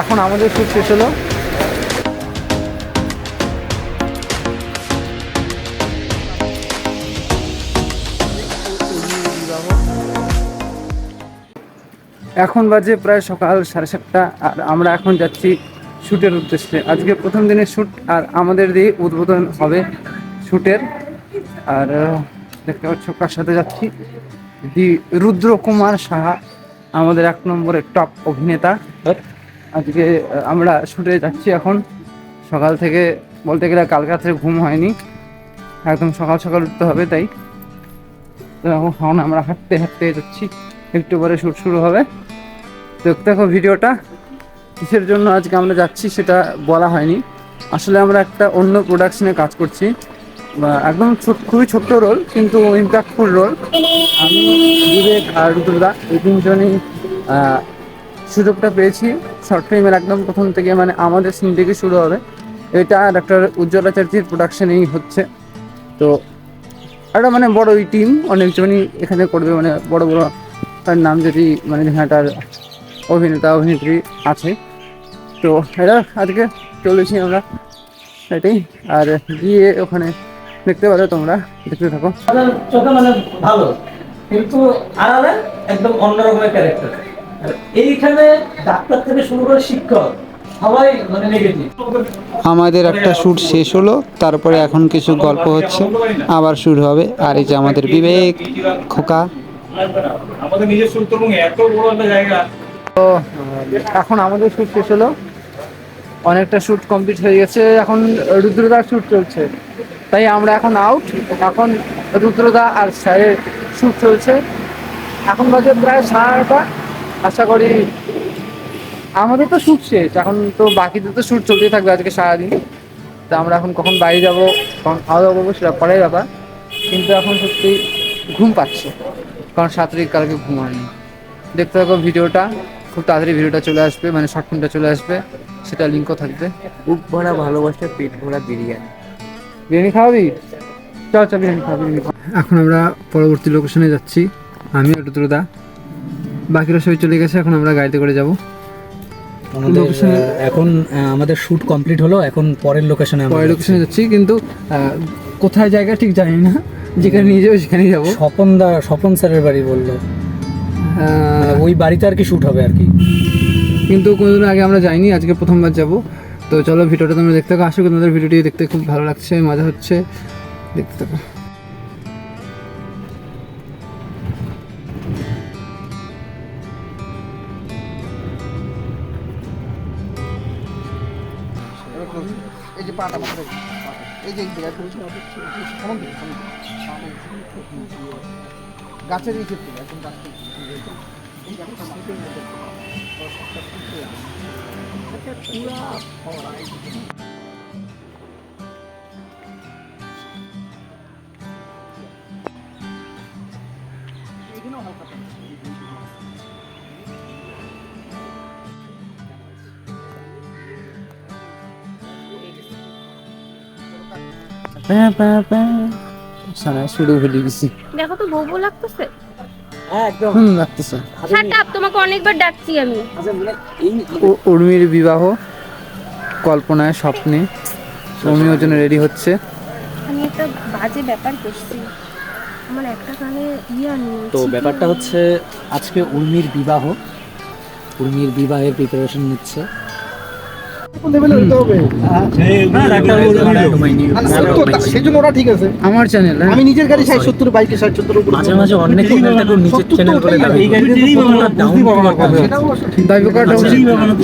এখন আমাদের শুট শেষ হলো। এখন বাজে প্রায় সকাল সাড়ে সাতটা, আর আমরা এখন যাচ্ছি শ্যুটের উদ্দেশ্যে। আজকে প্রথম দিনের শ্যুট আর আমাদের দিয়ে উদ্বোধন হবে শ্যুটের আর দেখতে পাচ্ছ, কার সাথে যাচ্ছি? দি রুদ্র কুমার সাহা, আমাদের এক নম্বরের টপ অভিনেতা। আজকে আমরা শুটে যাচ্ছি এখন। সকাল থেকে, বলতে গেলে কালকে রাত্রে ঘুম হয়নি। একদম সকাল সকাল উঠতে হবে, তাই। তো এখন আমরা হাঁটতে হাঁটতে যাচ্ছি। একটু পরে শ্যুট শুরু হবে। দেখতে দেখো ভিডিওটা, কিসের জন্য আজকে আমরা যাচ্ছি সেটা বলা হয়নি। আসলে আমরা একটা অন্য প্রোডাকশনে কাজ করছি। একদম খুবই ছোট্ট রোল কিন্তু ইম্প্যাক্টফুল রোল আমি বিবেক আর রুদ্রদা এই তিনজনই সুযোগটা পেয়েছি। শর্ট ফিল্মের একদম প্রথম থেকে মানে আমাদের সিন থেকে শুরু হবে। এটা ডাক্তার উজ্জ্বল আচার্যের প্রোডাকশনেই হচ্ছে। তো একটা মানে বড় ওই টিম অনেকজনই এখানে করবে মানে বড় বড় তার নাম যদি মানে এখানটার অভিনেতা, অভিনেত্রী আছে। তো এটা আজকে চলেছি আমরা। এটাই। আর গিয়ে ওখানে দেখতে পারো তোমরা দেখতে থাকো। আমাদের চোখে মানে ভালো কিন্তু আড়ালে একদম অন্যরকমের ক্যারেক্টার এইখানে ডাক্তার থেকে শুরু করে শিক্ষক সবাই মানে আমাদের একটা শ্যুট শেষ হলো তারপরে এখন কিছু গল্প হচ্ছে আবার শুরু হবে। আর এই যে আমাদের বিবেক খোকা। আমাদের নিজস্ব এত বড় একটা জায়গা। তো এখন আমাদের শ্যুট শেষ হলো। অনেকটা শ্যুট কমপ্লিট হয়ে গেছে এখন রুদ্রদার শ্যুট চলছে। তাই আমরা এখন আউট এখন রুদ্রদা আর স্যারের শ্যুট চলছে। এখন বাজে প্রায় সাড়ে নটা আশা করি আমাদের তো শ্যুট শেষ। এখন তো বাকিদের তো শ্যুট চলতেই থাকবে আজকে সারাদিন। তা আমরা এখন কখন বাইরে যাব, কখন খাওয়া দাওয়া করব সেটা পরের ব্যাপার। কিন্তু এখন সত্যি ঘুম পাচ্ছে। কারণ সাত তারিখ কালকে ঘুম হয়নি দেখতে থাকো ভিডিওটা। খুব তাড়াতাড়ি ভিডিওটা চলে আসবে। মানে শর্ট ফিল্মটা চলে আসবে। সেটা লিঙ্কও থাকবে। বুক ভরা ভালোবাসা, পেট ভরা বিরিয়ানি। বিরিয়ানি খাওয়াবি চল চল বিরিয়ানি খাওয়াবি এখন আমরা পরবর্তী লোকেশনে যাচ্ছি। আমি আর রুদ্রদা বাকিরা সবাই চলে গেছে এখন আমরা গাড়িতে করে যাব। আমাদের এখন আমাদের শুট কমপ্লিট হলো এখন পরের লোকেশনে পরের লোকেশনে যাচ্ছি। কিন্তু আহ, কোথায় জায়গা ঠিক জানি না। যেখানে নিয়ে যাব সেখানেই যাব। স্বপন দা স্বপন স্যারের বাড়ি বলল। ওই বাড়িতে আর কি শুট হবে আর কি। কিন্তু কোনোদিন আগে আমরা যাইনি আজকে প্রথমবার যাব। তো চলো ভিডিওটা তোমরা দেখতে থাকো আশা করি তোমাদের ভিডিওটি দেখতে খুব ভালো লাগছে মজা হচ্ছে দেখতে থাকো গাছের এই ক্ষেত্রে একদম গাছের সারা শুরু হয়ে গেছি দেখো তো বউ বউ লাগতেছে হ্যাঁ একদম হুম লাগতেছে শাট আপ তোমাকে অনেকবার ডাকছি আমি। উর্মির বিবাহ কল্পনায় স্বপ্নে। উর্মি ওর জন্য রেডি হচ্ছে। আমি একটা বাজে ব্যাপার করছি। আমার একটা কানে ইয়া তো ব্যাপারটা হচ্ছে আজকে উর্মির বিবাহ। উর্মির বিবাহের প্রিপারেশন নিচ্ছে। আমার চ্যানেল আমি নিজের গাড়ি ষাট সত্তর বাইকে ষাট সত্তর মাঝে মাঝে অনেক চ্যানেলটাকে চ্যানেল করে।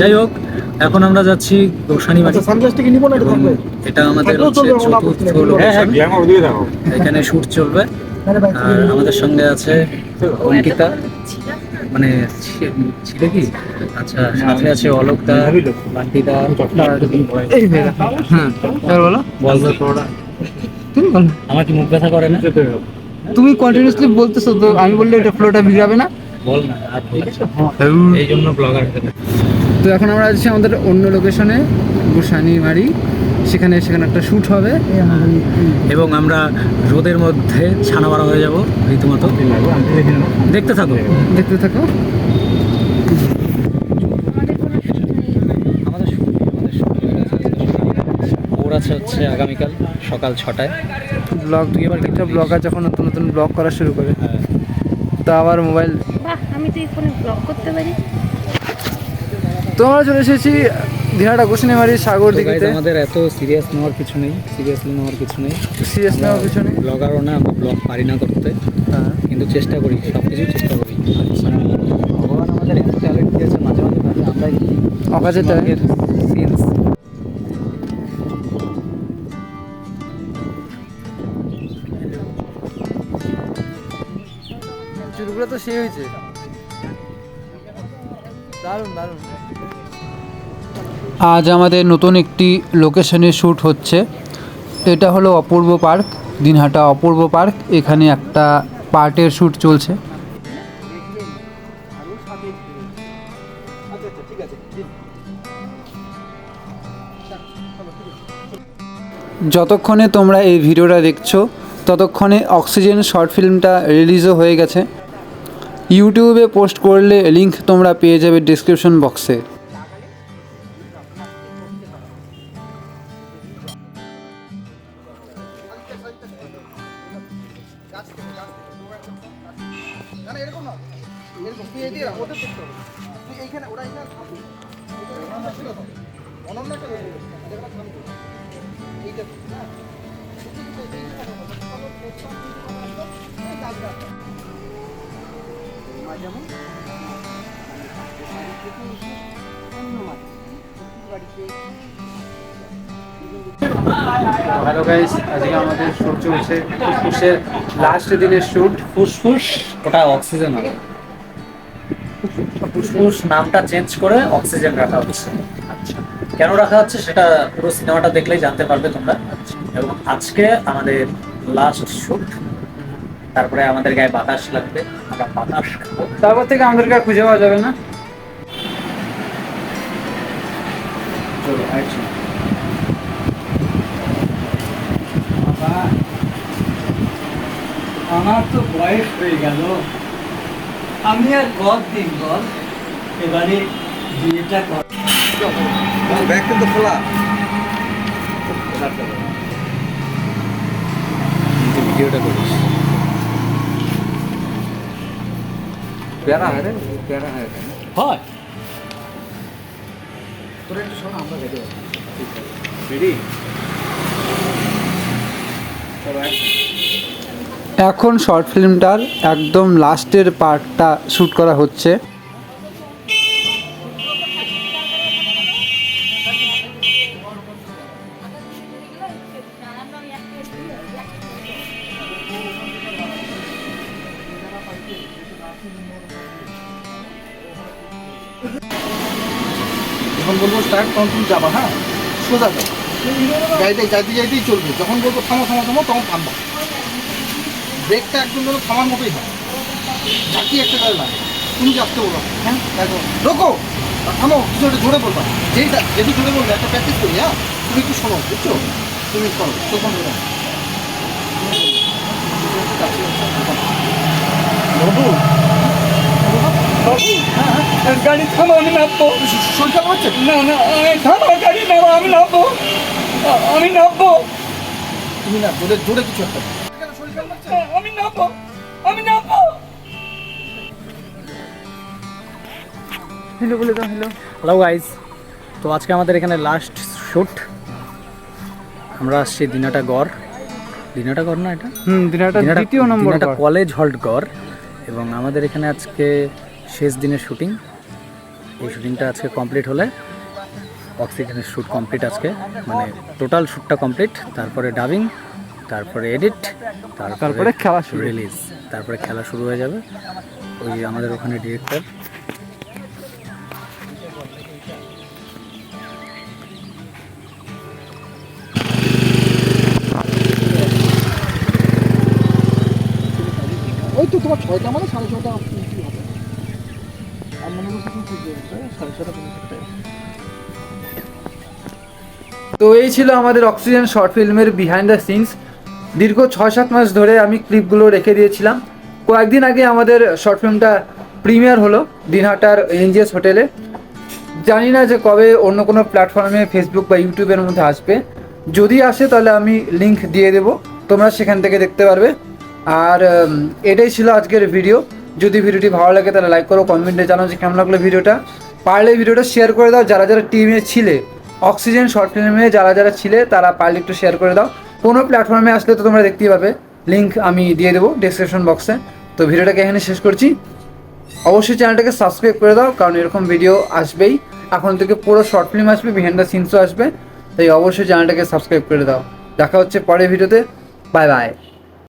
যাই হোক এখন আমরা যাচ্ছি গোসানি না এটা আমাদের চতুর্থ লোকেশন দিয়ে দেখো। এখানে শুট চলবে। আর আমাদের সঙ্গে আছে অঙ্কিতা। মানে ছিল কি? আচ্ছা সাথে আছে অলোক দা বান্টিদা এই ভেড়া হ্যাঁ এবার বলো। তুমি বলো। আমার কি মুখ ব্যথা করে না? তুমি কন্টিনিউসলি বলতেছো তো আমি বললে এটা ফ্লোটা বিগড়াবে না? বল না। এই জন্য ব্লগার তো এখন আমরা আছি আমাদের অন্য লোকেশনে গোসানি বাড়ি সেখানে সেখানে একটা শ্যুট হবে। এবং আমরা রোদের মধ্যে ছানা মারা হয়ে যাব রীতিমতো। দেখতে থাকো। দেখতে থাকো। হয়ে আছে হচ্ছে আগামীকাল সকাল ছটায়। ব্লগ এবার একটা ব্লগার যখন নতুন নতুন ব্লগ করা শুরু করে। তা আবার মোবাইল আমি তো এখানে ব্লগ করতে পারি। তো আমরা চলে এসেছি দিনাটা গোসিনিমারি সাগর guys, আমাদের এত সিরিয়াস নেওয়ার কিছু নেই সিরিয়াসলি নেওয়ার কিছু নেই। সিরিয়াস নেওয়ার পিছনে ব্লগারও না আমরা ব্লগ পারি না করতে। হ্যাঁ। কিন্তু চেষ্টা করি সব কিছুই চেষ্টা করি। মানে ভগবান আমাদের এত ট্যালেন্ট দিয়েছে মাঝে মাঝে ভাবে আমরা কি অকাজে talent। সিনস চুলগুলো তো সেই হয়েছে। দারুণ দারুণ। আজ আমাদের নতুন একটি লোকেশনে শ্যুট হচ্ছে। এটা হলো অপূর্ব পার্ক, দিনহাটা অপূর্ব পার্ক। এখানে একটা পার্টের শ্যুট চলছে। যতক্ষণে তোমরা এই ভিডিওটা দেখছ, ততক্ষণে অক্সিজেন শর্ট ফিল্মটা রিলিজও হয়ে গেছে। ইউটিউবে পোস্ট করলে লিংক তোমরা পেয়ে যাবে ডিসক্রিপশন বক্সে হ্যালো গাইস আজকে আমাদের শ্যুট চলছে। ফুসফুসের লাস্ট দিনের শ্যুট ফুসফুস? ওটা অক্সিজেন হবে। ফুসফুস নামটা চেঞ্জ করে অক্সিজেন রাখা হচ্ছে। আচ্ছা। কেন রাখা হচ্ছে সেটা পুরো সিনেমাটা দেখলেই জানতে পারবে তোমরা। এবং আজকে আমাদের লাস্ট শুট তারপরে আমাদের গায়ে বাতাস লাগবে আমরা বাতাস খাব। তারপর থেকে আমাদেরকে আর খুঁজে পাওয়া যাবে না। চলো. আমার তো বয়স হয়ে গেল। আমি আর গদ দিন গদ এবারে বিয়েটা কর ব্যাগ কিন্তু খোলা। ভিডিওটা করিস। প্যারা হয় রে প্যারা হয় হয়? তোরা একটু শোনো আমরা রেডি? রেডি এখন শর্ট ফিল্মটার একদম লাস্টের পার্টটা শ্যুট করা হচ্ছে। বলব স্টার্ট তখন তুমি যাবা হ্যাঁ সোজা যাও গাড়িতে যাইতে যাইতেই চলবে যখন বলব থামো থামো থামো তখন থামবা ব্রেকটা একদম যেন থামার মতোই হয় ঝাঁকি একটা গাড়ি লাগে তুমি যাচ্ছে বলো হ্যাঁ দেখো রোকো থামো কিছু একটা জোরে বলবা যেই যেহেতু জোরে বলবে একটা প্র্যাকটিস করি হ্যাঁ তুমি একটু শোনো বুঝছ তুমি করো চোখ বন্ধ করো বাবু গাড়ি থামা নামবো। শরীর খারাপ হচ্ছে না না থামা গাড়ি নামা আমি নামবো। আমি নামবো। তুমি না জোরে জোরে কিছু একটা আমি নামবো আমি নামবো। হ্যালো বলে দাও হ্যালো হ্যালো গাইজ তো আজকে আমাদের এখানে লাস্ট শুট আমরা আসছি দিনাটা গড় দিনাটা গড় না এটা? হুম দিনাটা দিনাটা- দ্বিতীয় নম্বর দিনাটা কলেজ হল্ট গড়। এবং আমাদের এখানে আজকে শেষ দিনের শুটিং এই শুটিংটা আজকে কমপ্লিট হলে অক্সিজেনের শ্যুট কমপ্লিট আজকে। মানে টোটাল শ্যুটটা কমপ্লিট তারপরে ডাবিং তারপরে এডিট তারপরে খেলা শুরু। রিলিজ তারপরে খেলা শুরু হয়ে যাবে। ওই আমাদের ওখানে ডিরেক্টর ওই তো তোমার ছয়টা মানে সাড়ে ছটা তো এই ছিল আমাদের অক্সিজেন শর্ট ফিল্মের বিহাইন্ড দ্য সিনস দীর্ঘ ছয় সাত মাস ধরে আমি ক্লিপগুলো রেখে দিয়েছিলাম। কয়েকদিন আগে আমাদের শর্ট ফিল্মটা প্রিমিয়ার হলো দিনহাটার এনজিএস হোটেলে। জানি না যে কবে অন্য কোনো প্ল্যাটফর্মে ফেসবুক বা ইউটিউবের মধ্যে আসবে। যদি আসে তাহলে আমি লিংক দিয়ে দেবো। তোমরা সেখান থেকে দেখতে পারবে। আর এটাই ছিল আজকের ভিডিও যদি ভিডিওটি ভালো লাগে তাহলে লাইক করো কমেন্টে জানাও যে কেমন লাগল ভিডিওটা। পারলে ভিডিওটা শেয়ার করে দাও, যারা যারা টিমে ছিলে অক্সিজেন শর্ট ফিল্মে যারা যারা ছিলে, তারা পারলে একটু শেয়ার করে দাও। কোনো প্ল্যাটফর্মে আসলে তো তোমরা দেখতেই পাবে লিঙ্ক আমি দিয়ে দেবো ডিসক্রিপশন বক্সে তো ভিডিওটাকে এখানে শেষ করছি। অবশ্যই চ্যানেলটাকে সাবস্ক্রাইব করে দাও, কারণ এরকম ভিডিও আসবেই। এখন থেকে পুরো শর্ট ফিল্ম আসবে বিহাইন্ড দ্য সিনসও আসবে। তাই অবশ্যই চ্যানেলটাকে সাবস্ক্রাইব করে দাও। দেখা হচ্ছে পরের ভিডিওতে বাই বাই